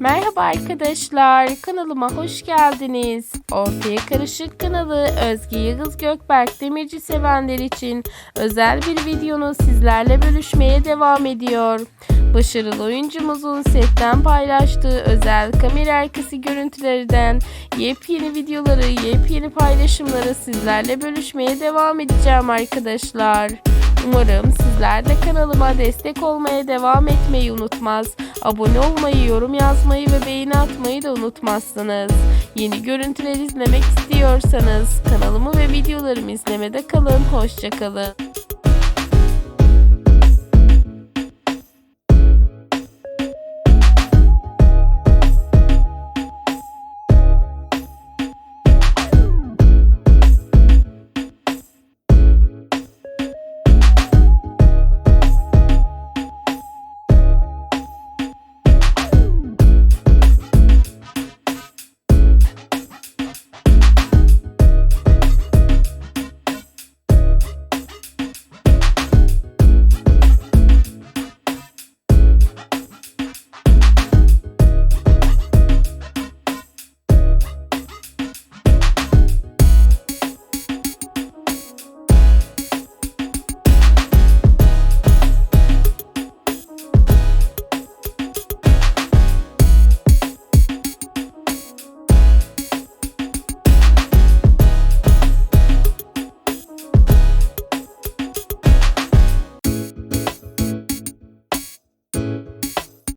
Merhaba arkadaşlar, kanalıma hoş geldiniz. Ortaya Karışık kanalı Özge Yıldız Gökberk Demirci sevenler için özel bir videonu sizlerle bölüşmeye devam ediyor. Başarılı oyuncumuzun setten paylaştığı özel kamera arkası görüntülerden yepyeni videoları, yepyeni paylaşımları sizlerle bölüşmeye devam edeceğim arkadaşlar. Umarım sizler de kanalıma destek olmaya devam etmeyi unutmaz. Abone olmayı, yorum yazmayı ve beğeni atmayı da unutmazsınız. Yeni görüntüler izlemek istiyorsanız kanalımı ve videolarımı izlemede kalın. Hoşçakalın.